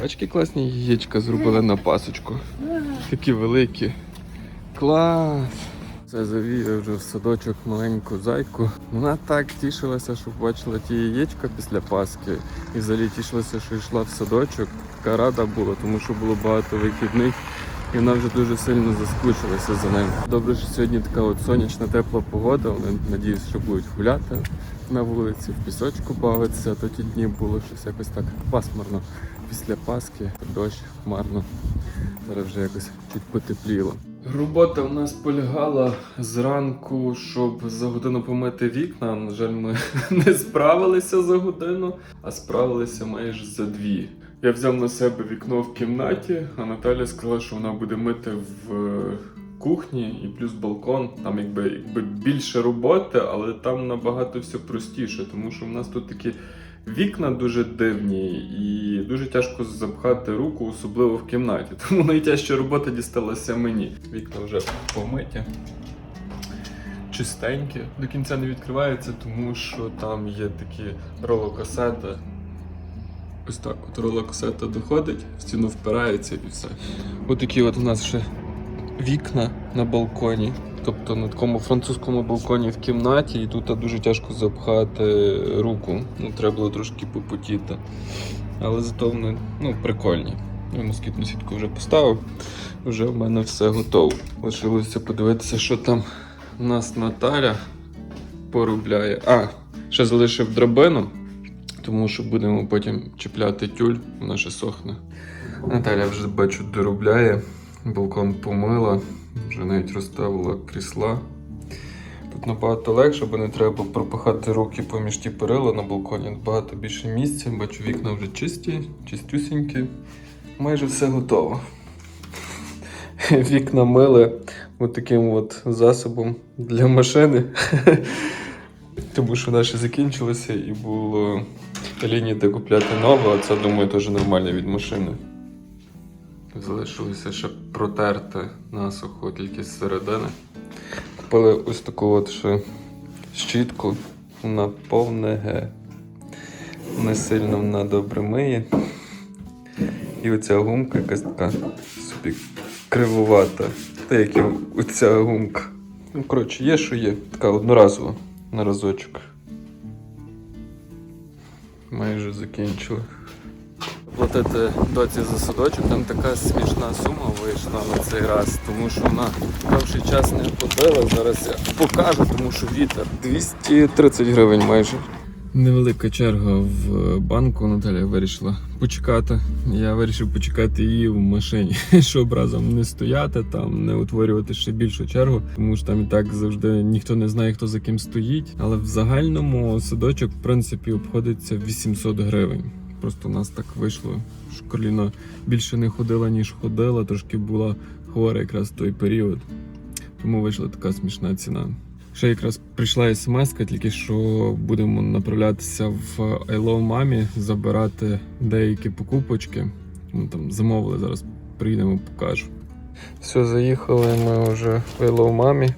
Бачки класні яєчка зробили на пасочку. Такі великі. Клас! Це завіє вже в садочок маленьку зайку. Вона так тішилася, що побачила ті яєчка після Паски. І взагалі тішилася, що йшла в садочок. Така рада була, тому що було багато вихідних. І вона вже дуже сильно заскучилася за ним. Добре, що сьогодні така от сонячна тепла погода. Вони надіюсь, що будуть гуляти на вулиці, в пісочку бавитися. То ті дні було щось якось так пасмурно після Пасхи, дощ хмарно. Зараз вже якось чуть потепліло. Робота в нас полягала зранку, щоб за годину помити вікна. На жаль, ми не справилися за годину, а справилися майже за дві. Я взяв на себе вікно в кімнаті, а Наталя сказала, що вона буде мити в е, кухні і плюс балкон. Там якби, якби більше роботи, але там набагато все простіше, тому що в нас тут такі вікна дуже дивні і дуже тяжко запхати руку, особливо в кімнаті. Тому найтяжча робота дісталася мені. Вікна вже помиті. Чистенькі, до кінця не відкриваються, тому що там є такі ролокасети. Ось так от ролокасета доходить, стіну впирається і все. Отакі от у нас ще вікна на балконі. Тобто на такому французькому балконі в кімнаті, і тут дуже тяжко запхати руку. Ну, треба було трошки попотіти. Але зато вони ну, прикольні. Я москітну сітку вже поставив, вже в мене все готово. Лишилося подивитися, що там у нас Наталя поробляє. А, ще залишив драбину, тому що будемо потім чіпляти тюль, вона ще сохне. Наталя вже бачу доробляє, балкон помила, вже навіть розставила крісла. Тут набагато легше, бо не треба пропихати руки поміж ті перила на балконі. Набагато більше місця. Бачу, вікна вже чисті, чистюсінькі. Майже все готово. Вікна мили таким от засобом для машини. Тому що наші закінчилися і було лінії, де купляти нове, а це, думаю, теж нормально від машини. Залишилося ще протерти насухо тільки з середини. Купили ось таку от ще щітку на повне Г. Не сильно вона добре миє. І оця гумка якась така собі кривувата. Та як і оця гумка. Ну, коротше, є, що є. Така одноразова на разочок. Майже закінчили. Платити доці за садочок, там така смішна сума вийшла на цей раз, тому що вона довший час не ходила. Зараз я покажу, тому що вітер. 230 гривень майже. Невелика черга в банку. Наталя вирішила почекати. Я вирішив почекати її в машині, щоб разом не стояти, там не утворювати ще більшу чергу, тому що там і так завжди ніхто не знає, хто за ким стоїть. Але в загальному садочок, в принципі, обходиться 800 гривень. Просто у нас так вийшло, що Кароліна більше не ходила, ніж ходила, трошки була хвора якраз в той період. Тому вийшла така смішна ціна. Ще якраз прийшла смс, тільки що будемо направлятися в I Love Mami, забирати деякі покупочки. Ми там замовили, зараз приїдемо, покажу. Все, заїхали ми вже в I Love Mami.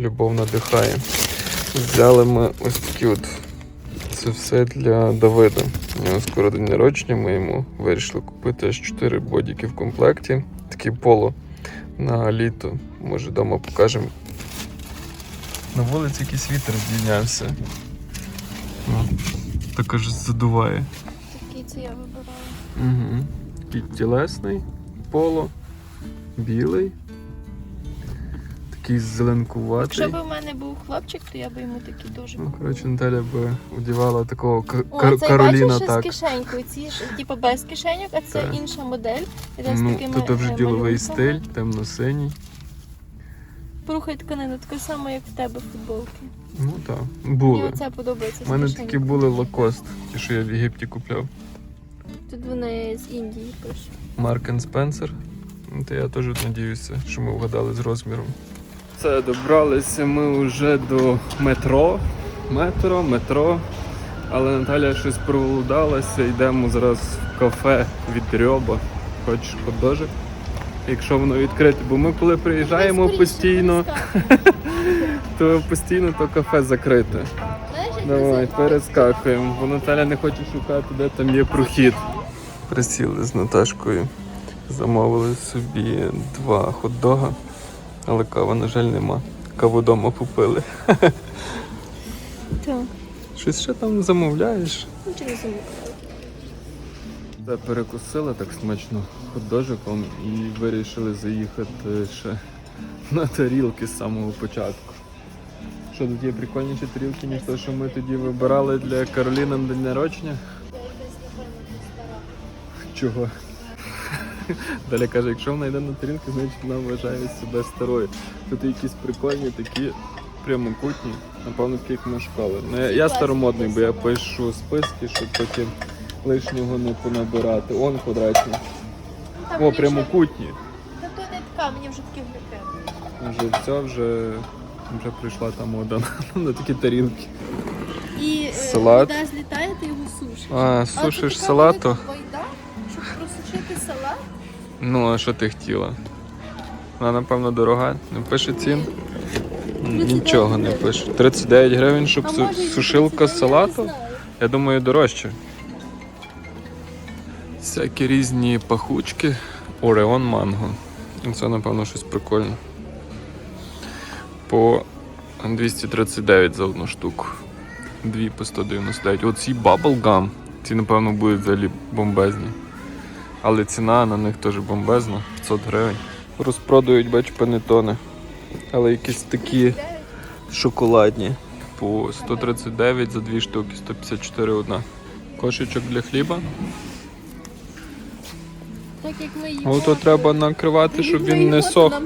Любов надихає. Взяли ми ось такі от. Це все для Давида. У нього скоро день народження, ми йому вирішили купити аж 4 бодіки в комплекті. Такі поло на літо. Може вдома покажемо. На вулиці якийсь вітер здійнявся. Ну, також задуває. Такий це я вибирала. Угу. Такий тілесний, поло, білий. Такий зеленкуватий. Якщо б в мене був хлопчик, то я б йому такий дуже Ну, коротше, Наталя би одягала такого К- О, Кар- цей Кароліна бачиш так. з кишенькою. Ці ж типу без кишеньок, а це Так. інша модель. Іде з Ну, такими тут вже е, діловий малюнками. стиль, темно-синій. Порухай тканину, таке саме, як в тебе футболки. Ну так, Мені були. оце подобається. У мене кишенькою. такі були лакост, ті, що я в Єгипті купляв. Тут вони з Індії пишуть. Марк Спенсер. То я теж надіюся, що ми вгадали з розміром. Це добралися ми вже до метро. Метро, метро. Але Наталя щось пролудалася, йдемо зараз в кафе від Рьоба. Хочеш подожик? Якщо воно відкрите, бо ми коли приїжджаємо постійно, то постійно то кафе закрите. Давай, перескакуємо, бо Наталя не хоче шукати, де там є прохід. Присіли з Наташкою. Замовили собі два хот-дога, але кави, на жаль, нема. Каву вдома попили. Так, Щось ще там замовляєш? нічого не замовляю. Та перекусили так смачно хот-дожиком і вирішили заїхати ще на тарілки з самого початку. Що тут є прикольніші тарілки, ніж те, що ми тоді вибирали для Кароліни на день народження? Чого? Далі каже, якщо вона йде на тарілки, значить вона вважає себе старою. Тут якісь прикольні такі прямокутні, напевно, такі як ми школи. Ну, я, старомодний, бо я пишу списки, щоб потім лишнього не понабирати. Он квадратні. О, прямокутні. Та то не така, мені вже такі влюбляють. Вже все, вже, вже прийшла та мода на такі тарілки. І е, Салат. вода злітає, ти його сушиш. А, сушиш салату? Ну, а що ти хотіла? Вона, напевно, дорога, не пише цін. Нічого не пише. 39 гривень, щоб су- сушилка з салату? я думаю, дорожче. Всякі різні пахучки. Ореон манго. Це, напевно, щось прикольне. По 239 за одну штуку. Дві по 199. Оці Bubblegum. Ці, напевно, будуть взагалі бомбезні. Але ціна на них теж бомбезна. 500 гривень. Розпродають, бачу, панетони. Але якісь такі шоколадні. По 139 за дві штуки, 154 одна. Кошечок для хліба. Так як ми їмо. Ну треба накривати, щоб він не сох.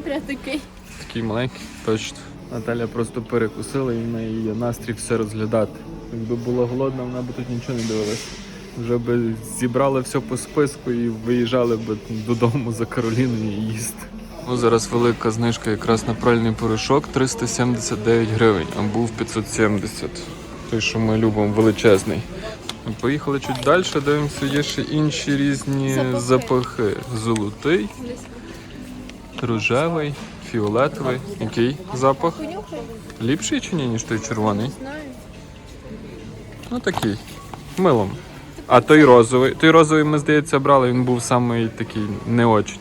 Такий маленький, точно. Наталя просто перекусила і в неї є настрій все розглядати. Якби була голодна, вона б тут нічого не дивилася. Вже би зібрали все по списку і виїжджали б додому за Кароліною і їсти. Ну, зараз велика знижка якраз на пральний порошок 379 гривень, а був 570. Той, що ми любимо, величезний. Поїхали чуть далі, дивимося, є ще інші різні Запахи. запахи. Золотий, рожевий, фіолетовий. Який запах? Ліпший чи ні, ніж той червоний? Ну такий. Милом. А той розовий. Той розовий, ми, здається, брали, він був самий такий не очень.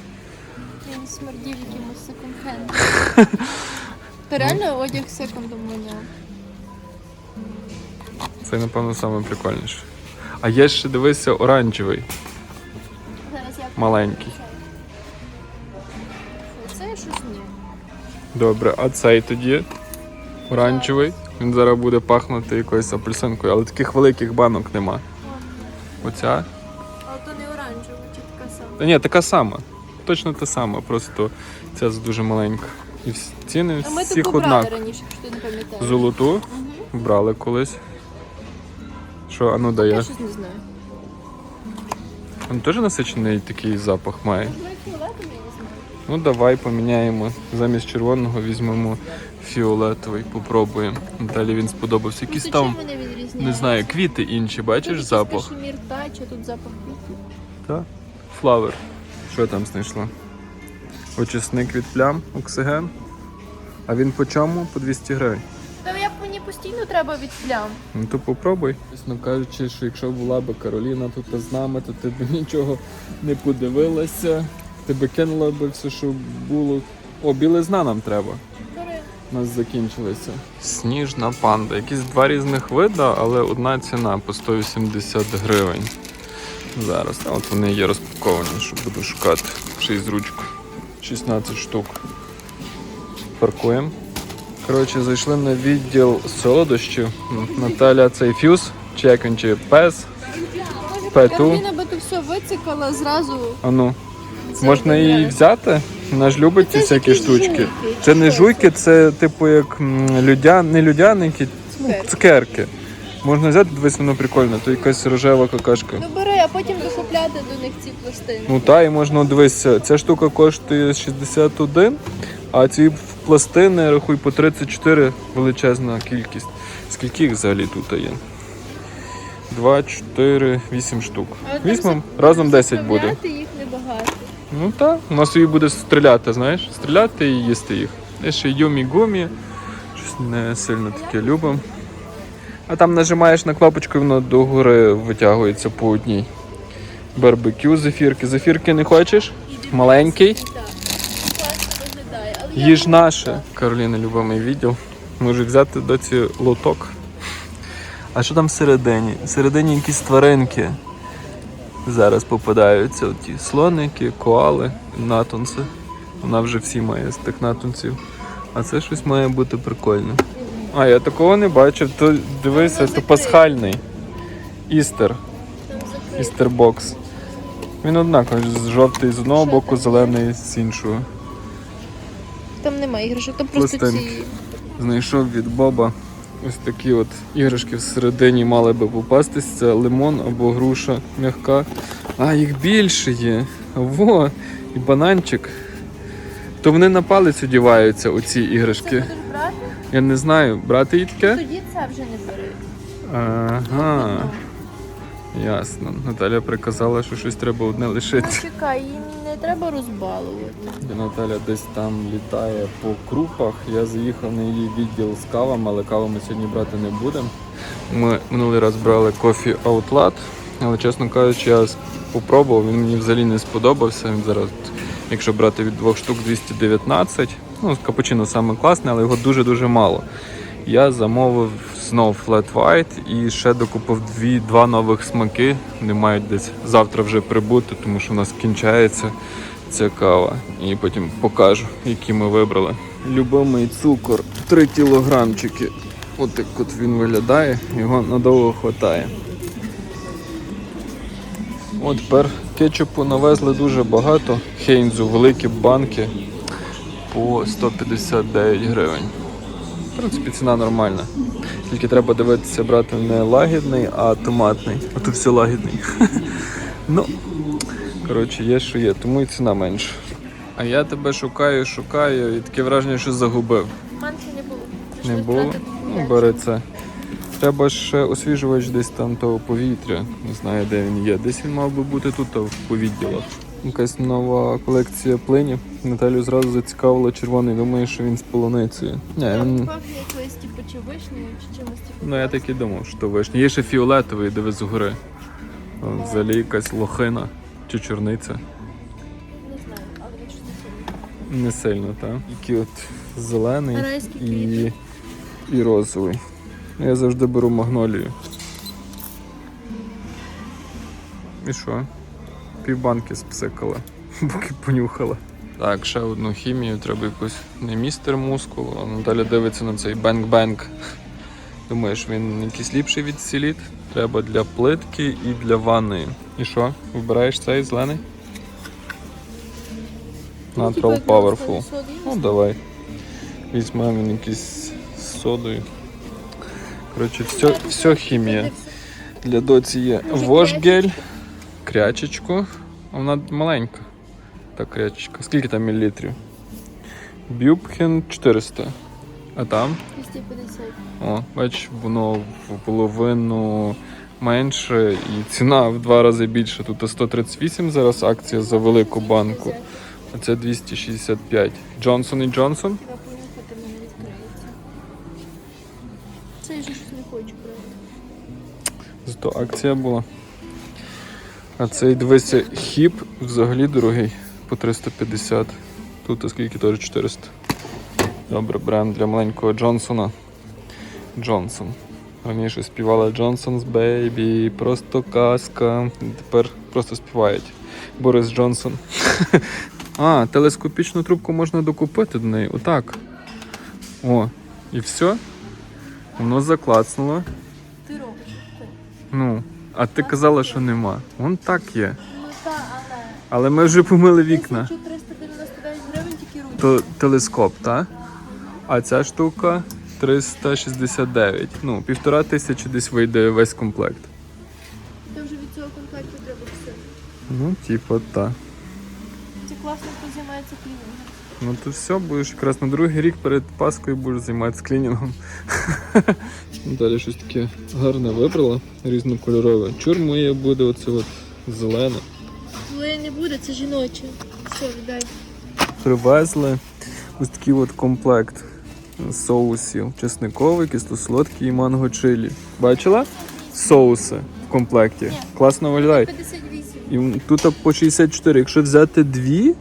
Він смердів якимось секонд-хендом. Та реально одяг секондом воняв. Це, напевно, саме прикольніше. А є ще, дивися, оранжевий, Зараз я маленький. Це щось ні. Добре, а цей тоді оранжевий. Він зараз буде пахнути якоюсь апельсинкою, але таких великих банок нема. Оця. Але то не оранжева, чи така сама. Та ні, така сама. Точно та сама, просто ця дуже маленька. І всі- ціни А ми всіх таку брали однак. раніше, якщо ти не пам'ятаєш. Золоту брали колись. Що, а ну Я дає? щось не знаю. Він теж насичений такий запах має. Я не знаю. Ну давай поміняємо. Замість червоного візьмемо фіолетовий, попробуємо. Далі він сподобався. Якісь Просто там, чим вони відрізняються? Не знаю, квіти інші, бачиш запах? кашемір тач, а тут запах квітів. Так. Флавер. Що там знайшла? Очисник від плям, оксиген. А він по чому? По 200 гривень. Та як мені постійно треба від плям. Ну то попробуй. Чесно кажучи, що якщо була би Кароліна тут з нами, то ти б нічого не подивилася. Ти би кинула би все, що було. О, білизна нам треба. У нас закінчилися. Сніжна панда. Якісь два різних вида, але одна ціна по 180 гривень. Зараз. А от вони є розпаковані, що буду шукати. Ще й з ручкою. 16 штук. Паркуємо. Коротше, зайшли на відділ солодощів. Наталя цей фюз, чи як він чи пес. Пету. Кароліна би то все вицикала зразу. А ну, Це можна її взяти? Вона ж любить ці всякі штучки. Це не жуйки, це типу як м, людя... не людяники, Цукерки. цукерки. Можна взяти, дивись, воно прикольно, то якась рожева какашка. Ну бери, а потім докупляти до них ці пластини. Ну та і можна дивитися, ця штука коштує 61, а ці пластини, рахуй, по 34 величезна кількість. Скільки їх взагалі тут є? 2, 4, 8 штук. Візьмемо, разом 10 буде. їх. Ну так, у нас її буде стріляти, знаєш? Стріляти і їсти їх. Є ще юмі гумі. Щось не сильно таке любимо. А там нажимаєш на кнопочку, і воно догори витягується по одній. Барбекю, зефірки. Зефірки не хочеш? Маленький. Їж наше. Кароліна, любимий відділ. Може взяти до ці лоток. А що там всередині? Всередині якісь тваринки. Зараз попадаються ті слоники, коали, натонси. Вона вже всі має з тих натонців. А це щось має бути прикольне. А, я такого не бачив. То дивися, то пасхальний. Істер. Істербокс. Він однаковий, жовтий з одного боку, зелений з іншого. Там немає іграшок, там просто ці. Знайшов від Боба ось такі от іграшки всередині мали би попастись. Це лимон або груша м'яка. А, їх більше є. Во, і бананчик. То вони на палець одіваються, оці Це іграшки. будеш брати? Я не знаю, брати її таке? Тоді це вже не бери. Ага, ясно. Наталя приказала, що щось треба одне лишити. Ну, чекай, її не треба розбалувати. Наталя десь там літає по крупах. Я заїхав на її відділ з кавами, але каву ми сьогодні брати не будемо. Ми минулий раз брали кофі Outlet, але чесно кажучи, я спробував, він мені взагалі не сподобався. Він зараз, якщо брати від двох штук 219. Ну, капучино саме класне, але його дуже-дуже мало. Я замовив знов Flat White і ще докупив дві, два нових смаки. Вони мають десь завтра вже прибути, тому що у нас кінчається ця кава. І потім покажу, які ми вибрали. Любимий цукор 3 кілограмчики. От так от він виглядає, його надовго хватає. От тепер кетчупу навезли дуже багато. Хейнзу, великі банки по 159 гривень. В принципі, ціна нормальна. Тільки треба дивитися брати не лагідний, а томатний. А то все лагідний. Ну, коротше, є, що є, тому і ціна менша. А я тебе шукаю, шукаю, і таке враження, що загубив. Манки не було. Не було? Ну, бери це. Треба ще освіжувач десь там того повітря. Не знаю, де він є. Десь він мав би бути тут, а в повідділах. Якась нова колекція плинів. Наталю зразу зацікавило червоний, думаю, що він з полуницею. Ні, Я він... чи вишнею, чи чимось типу. Ну я так і думав, що вишня. Є ще фіолетовий, диви згори. От, Взагалі якась лохина чи чорниця. Не знаю, але щось не сильно. Не сильно, так? Який от зелений Райський і, і розовий. Ну, Я завжди беру магнолію. І що? Півбанки спсикала, поки понюхала. Так, ще одну хімію, треба якусь не містер мускул, а Наталя дивиться на цей бенк-бенк. Думаєш, він якийсь ліпший від сіліт? Треба для плитки і для ванної. І що? Вибираєш цей зелений? Ну, Natural Powerful. Ну давай. Візьмемо він якийсь з содою. Коротше, все, все хімія. Для доці є Може, вошгель, крячечку. Вона маленька. Та крячечка. Скільки там мілілітрів? Бюбхен 400. А там? 250. О, бач, воно в половину менше і ціна в два рази більше. Тут 138 зараз акція за велику банку. А це 265. Джонсон і Джонсон? Треба понюхати, мене відкриється. Це я щось не хочу брати. Зато акція була. А цей дивися хіп взагалі дорогий по 350. Тут а скільки теж 400. Добре, бренд для маленького Джонсона. Джонсон. Раніше співала Джонсон's Baby, просто казка. Тепер просто співають. Борис Джонсон. А, телескопічну трубку можна докупити до неї. Отак. О, і все. Воно заклацнуло. Ти робиш. Ну, а ти казала, що нема. Вон так є. Ну але. Ми вже помили вікна. 1399 гривень тільки. То телескоп, так? А ця штука 369. Ну, півтора тисячі десь вийде весь комплект. Ти вже від цього комплекту треба все. Ну, типу, так. Це класно, хто займається клінінгом. Ну то все, будеш якраз на другий рік перед Паскою будеш займатися клінінгом. Далі щось таке гарне вибрала, різнокольорове. Чур моє буде оце от зелене. Твоє це жіноче. Все, віддай. Привезли ось такий от комплект. соусів: чесниковий, кисло-солодкий і манго чилі. Бачила? Соуси в комплекті. Ні. Класно виглядає. 58. І тут по 64. Якщо взяти дві,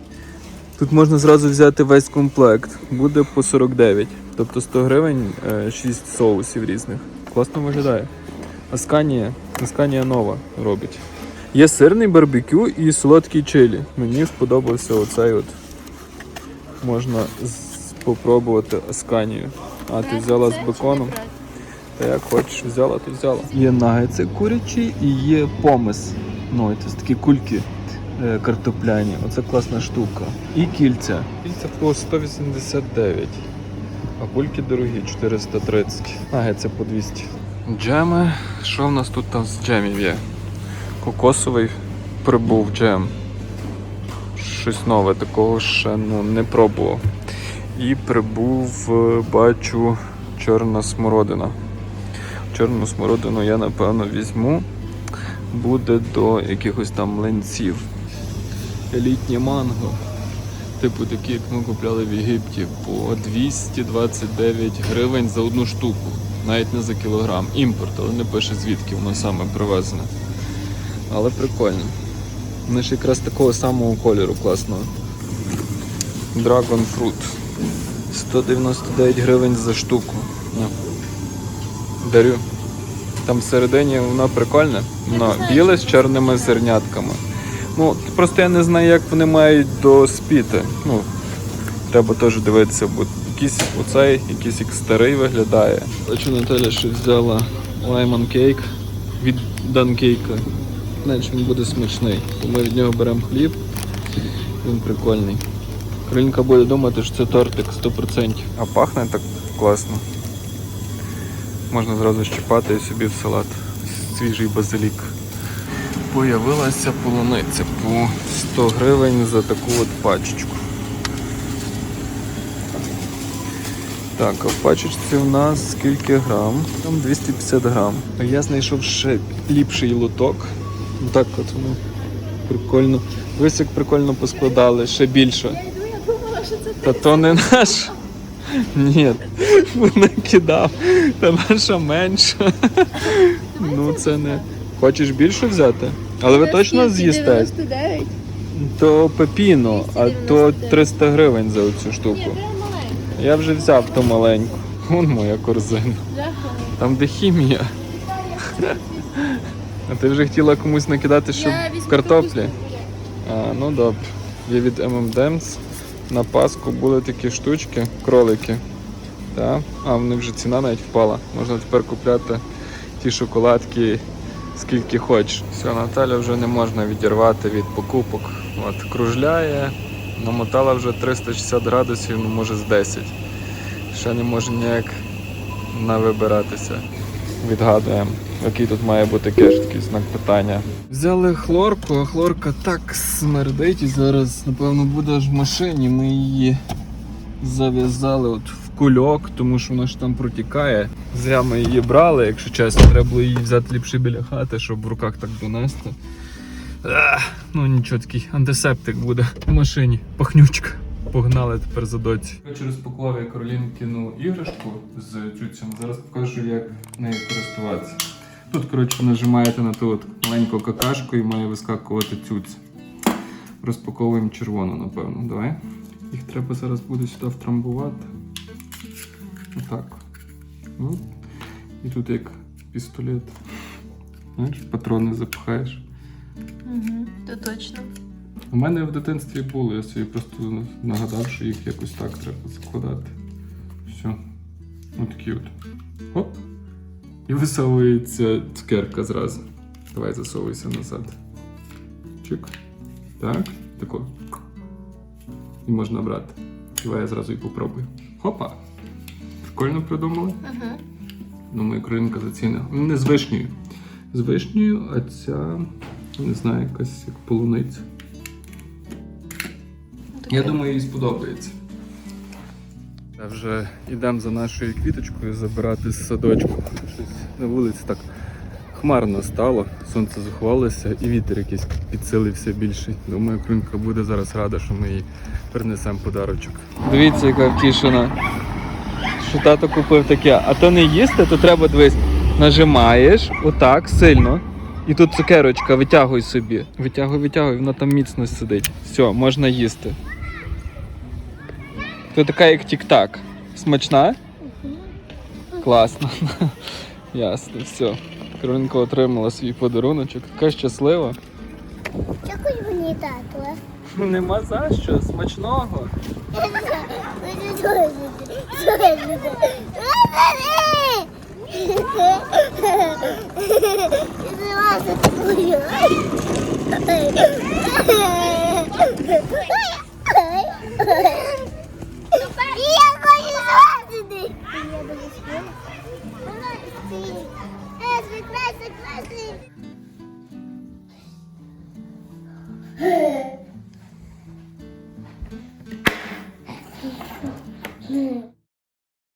тут можна зразу взяти весь комплект. Буде по 49. Тобто 100 гривень 6 соусів різних. Класно виглядає. Асканія, Асканія нова робить. Є сирний барбекю і солодкий чилі. Мені сподобався оцей от. Можна спробувати Асканію. А ти взяла з беконом? Та як хочеш, взяла, то взяла. Є нагетси курячі і є помис. Ну, це такі кульки е, картопляні. Оце класна штука. І кільця. Кільця по 189. А кульки дорогі 430. Нагетси по 200. Джеми. Що в нас тут там з джемів є? Кокосовий прибув джем. Щось нове, такого ще ну, не пробував. І прибув, е, бачу, чорна смородина. Чорну смородину я напевно візьму. Буде до якихось там млинців. Елітні манго. Типу такі, як ми купляли в Єгипті, по 229 гривень за одну штуку. Навіть не за кілограм. Імпорт, але не пише звідки воно саме привезене. Але прикольно. Вони ж якраз такого самого кольору класного. Dragon Fruit. 199 гривень за штуку. Дарю. Там всередині воно прикольне. Воно біле з чорними зернятками. Ну, просто я не знаю, як вони мають доспіти. Ну, треба теж дивитися, бо якийсь оцей, якийсь як старий виглядає. Бачу, Наталя ще взяла лайман кейк від данкейка. Знаєш, він буде смачний. Бо Ми від нього беремо хліб. Він прикольний. Кринка буде думати, що це тортик 100%. А пахне так класно. Можна зразу щипати і собі в салат. Свіжий базилік. Появилася полуниця по 100 гривень за таку от пачечку. Так, а в пачечці в нас скільки грам? Там 250 грам. Я знайшов ще ліпший лоток. Так от воно прикольно. Дивись, як прикольно поскладали, ще більше. Я думала, що це Та то не наш. Ні, вона кидав. Та наша менша. Ну це не. Хочеш більше взяти? Але ви точно з'їсте? 99. То пепіно, а то 300 гривень за оцю штуку. Я вже взяв ту маленьку. Вон моя корзина. Там де хімія. А ти вже хотіла комусь накидати, щоб Я візьму картоплі? А, ну добре. Є від M&M's. На Пасху були такі штучки, кролики. Так. А, в них вже ціна навіть впала. Можна тепер купляти ті шоколадки скільки хочеш. Все, Наталя вже не можна відірвати від покупок. От, кружляє, намотала вже 360 градусів, ну може з 10. Ще не може ніяк навибиратися. Відгадуємо, який тут має бути кеш, такий знак питання. Взяли хлорку, а хлорка так смердить і зараз, напевно, буде аж в машині. Ми її зав'язали от в кульок, тому що вона ж там протікає. Зря ми її брали, якщо чесно, треба було її взяти ліпше біля хати, щоб в руках так донести. Ну нічого, такий антисептик буде в машині. Пахнючка. Погнали тепер за доці. Хочу розпакував я Каролінкину іграшку з цюцем. Зараз покажу, як нею користуватися. Тут, коротше, нажимаєте на ту от маленьку какашку і має вискакувати цюць. Розпаковуємо червону, напевно. Давай. Їх треба зараз буде сюди втрамбувати. Отак. І тут як пістолет. Знаєш, патрони запихаєш. Угу, то точно. У мене в дитинстві було, я собі просто нагадав, що їх якось так треба закладати. Все. Отакі от. Оп. І висовується цукерка зразу. Давай засовуйся назад. Чик. Так. Тако. І можна брати. Давай я зразу і попробую. Хопа! Прикольно придумали. Угу. Думаю, кринка зацінила. Ну, Не з вишнею. З вишнею, а ця, не знаю, якась як полуниця. Я думаю, їй сподобається. Вже йдемо за нашою квіточкою забирати з садочку. Щось на вулиці так хмарно стало, сонце заховалося і вітер якийсь підсилився більший. Думаю, кринка буде зараз рада, що ми їй принесемо подарочок. Дивіться, яка втішена. що тато купив таке, а то не їсти, то треба дивись, нажимаєш отак сильно. І тут цукерочка, витягуй собі. Витягуй, витягуй, воно там міцно сидить. Все, можна їсти. То така як тік-так. Смачна? Класно. Ясно, все. Каролінка отримала свій подаруночок. Така щаслива. Дякую мені, тато. Нема за що, смачного. обов'язково. Hey!